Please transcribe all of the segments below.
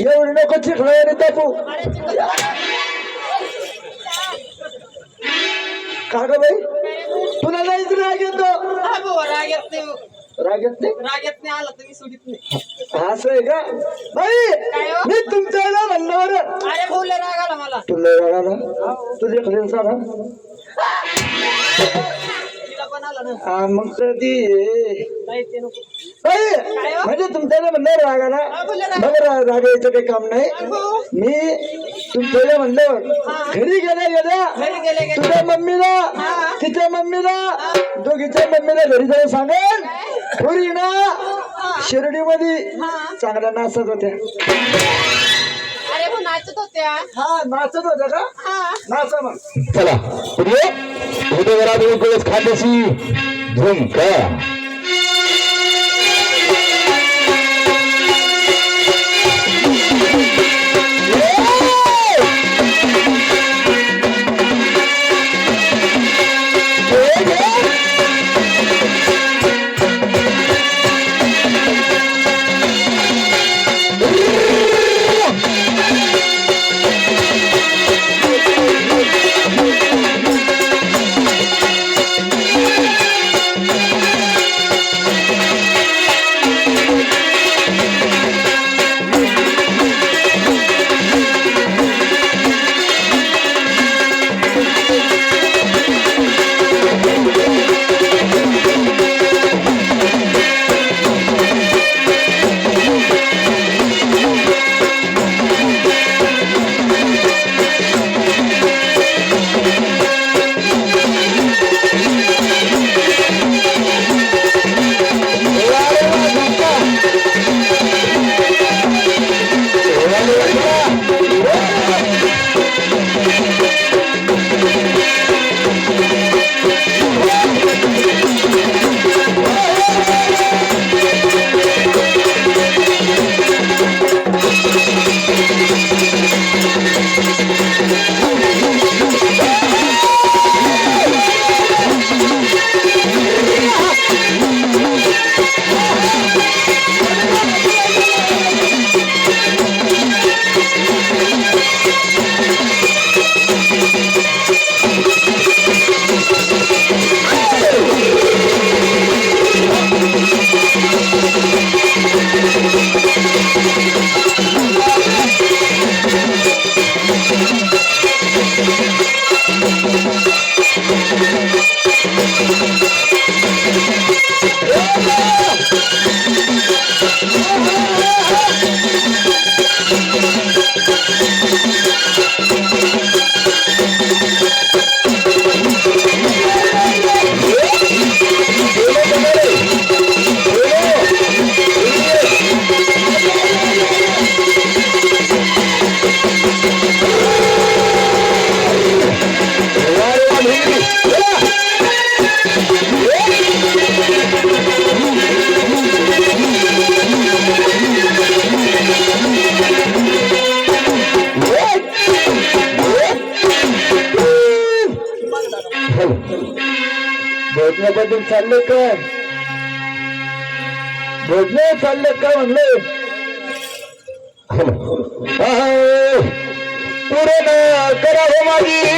एवढी नको चिखला रे बापू का ग बाई? तुला नाहीच राग येतो. राग येत नाही राग येत नाही? राग येत नाही आला तरी सोडित नाही. असं आहे का? बाई हो? मी तुमच्या आईला म्हणलं बरं अरे बोलले राग आला मला. तुला सारा पण आला? हा, मग ते हो? म्हणजे तुमच्याला म्हणलं राग. बघ रा- राग यायचं काही काम नाही. मी तुमच्याला म्हणलं. घरी गेल्या गेल्या तुझ्या मम्मीला हा. तिच्या मम्मीला दोघीच्या मम्मीला घरी जाऊन सांगेल पुरी ना? शिर्डीमध्ये हा. चांगल्या नाचत होत्या. अरे हो नाचत होत्या. हा नाचत होत्या का? हा. नाचा मग. चला पुढे. उद्या घरात खात्याची धूम का चालले चाललंय काय भोजन चाललंय काय म्हणलं पुरण करा हो माझी.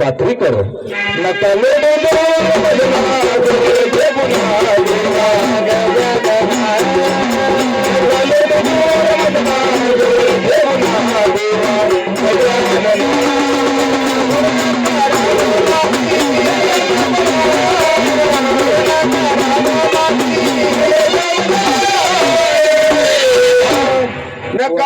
पात्रीकरण नका ஜ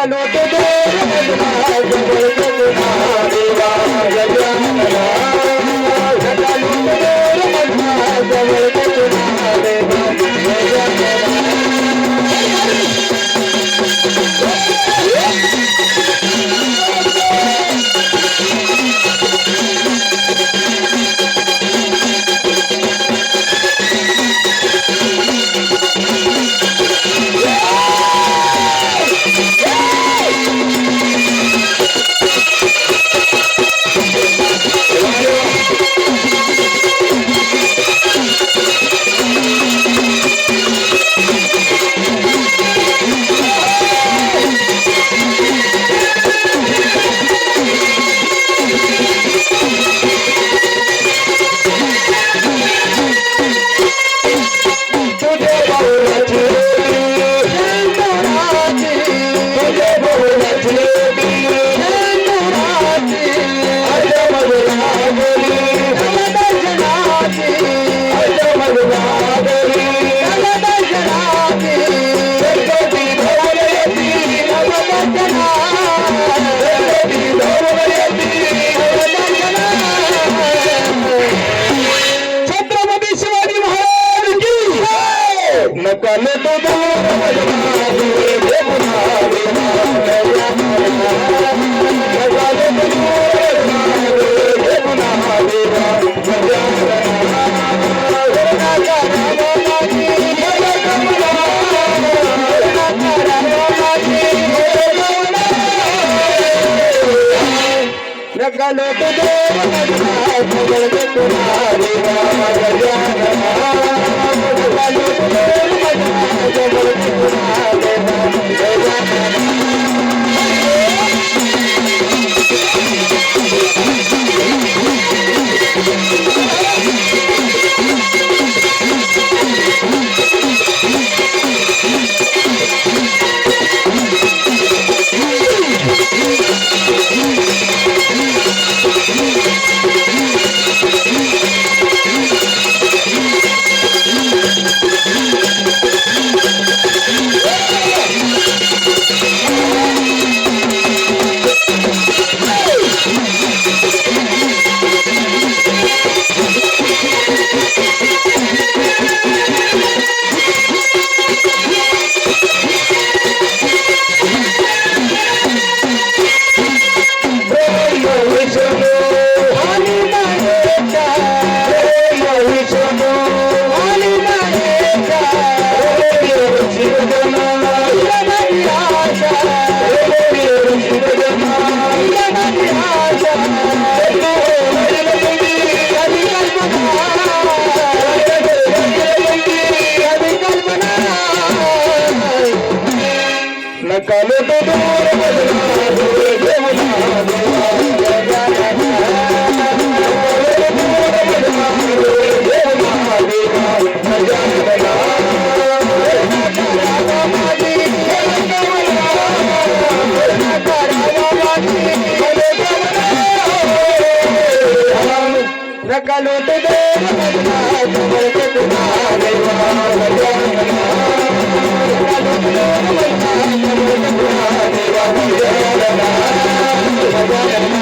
जय! नका लोटो दूर भजना, नका पूर्ण